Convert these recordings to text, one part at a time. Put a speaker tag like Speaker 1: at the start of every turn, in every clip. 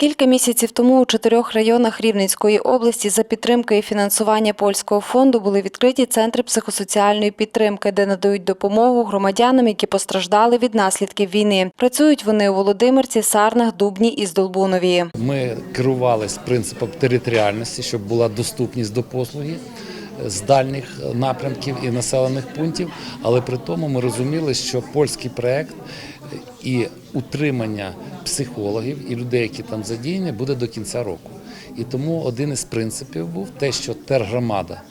Speaker 1: Кілька місяців тому у чотирьох районах Рівненської області за підтримки і фінансування польського фонду були відкриті центри психосоціальної підтримки, де надають допомогу громадянам, які постраждали від наслідків війни. Працюють вони у Володимирці, Сарнах, Дубні і Здолбунові.
Speaker 2: Ми керувалися принципом територіальності, щоб була доступність до послуги з дальніх напрямків і населених пунктів. Але при тому ми розуміли, що польський проект і утримання психологів і людей, які там задіяні, буде до кінця року. І тому один із принципів був те, що тергромада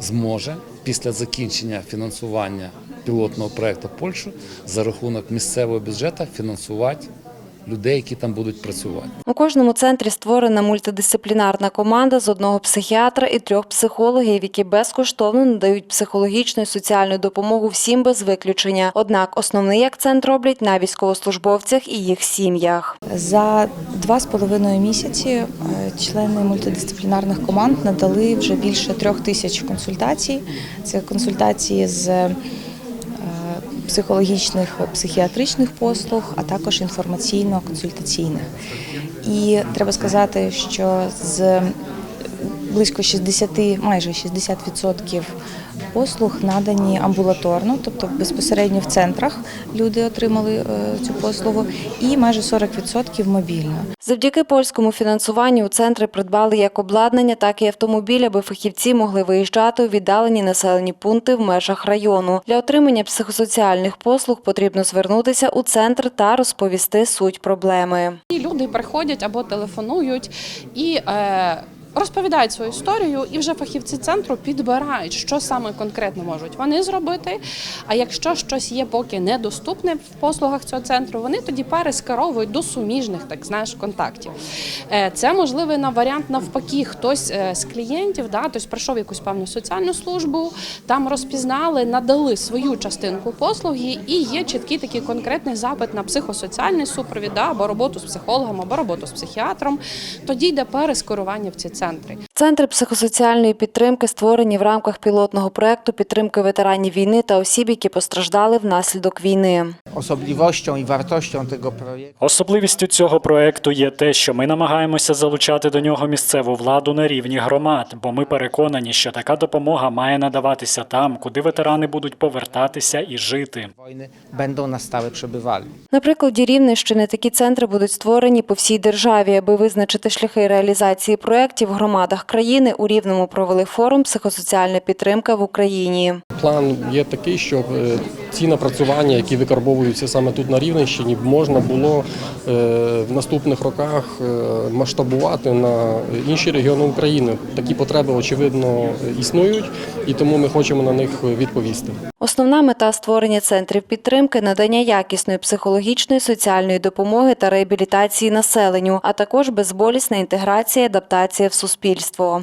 Speaker 2: зможе після закінчення фінансування пілотного проекту Польщу за рахунок місцевого бюджету фінансувати людей, які там будуть працювати.
Speaker 1: У кожному центрі створена мультидисциплінарна команда з одного психіатра і трьох психологів, які безкоштовно надають психологічну і соціальну допомогу всім без виключення. Однак основний акцент роблять на військовослужбовцях і їх сім'ях.
Speaker 3: За два з половиною місяці е, члени мультидисциплінарних команд надали вже більше трьох тисяч консультацій. Це консультації з психологічних, психіатричних послуг, а також інформаційно-консультаційних. І треба сказати, що з близько 60, майже 60% послуг надані амбулаторно, тобто безпосередньо в центрах люди отримали е, цю послугу, і майже 40% мобільно.
Speaker 1: Завдяки польському фінансуванню у центри придбали як обладнання, так і автомобіль, аби фахівці могли виїжджати у віддалені населені пункти в межах району. Для отримання психосоціальних послуг потрібно звернутися у центр та розповісти суть проблеми.
Speaker 4: І люди приходять або телефонують і е, розповідають свою історію, і вже фахівці центру підбирають, що саме конкретно можуть вони зробити. А якщо щось є поки недоступне в послугах цього центру, вони тоді перескеровують до суміжних, так знаєш, контактів. Е, це можливий на варіант навпаки, хтось е, з клієнтів, да, тобто пройшов якусь певну соціальну службу, там розпізнали, надали свою частинку послуги, і є чіткий такий конкретний запит на психосоціальний супровід, да, або роботу з психологом, або роботу з психіатром. Тоді йде перескерування в ці центри.
Speaker 1: Центри психосоціальної підтримки створені в рамках пілотного проекту підтримки ветеранів війни та осіб, які постраждали внаслідок війни.
Speaker 5: Osobliwością i wartością tego projektu
Speaker 6: Особливістю цього проекту є те, що ми намагаємося залучати до нього місцеву владу на рівні громад, бо ми переконані, що така допомога має надаватися там, куди ветерани будуть повертатися і жити.
Speaker 5: będą na stałe przebywali.
Speaker 1: На прикладі Рівненщини такі центри будуть створені по всій державі, аби визначити шляхи реалізації проєктів в громадах країни. У Рівному провели форум «Психосоціальна підтримка в Україні».
Speaker 7: План є такий, щоб е, ці напрацювання, які викарбовуються саме тут на Рівненщині, можна було е, в наступних роках е, масштабувати на інші регіони України. Такі потреби, очевидно, існують, і тому ми хочемо на них відповісти.
Speaker 1: Основна мета створення центрів підтримки – надання якісної психологічної, соціальної допомоги та реабілітації населенню, а також безболісна інтеграція і адаптація в суспільство.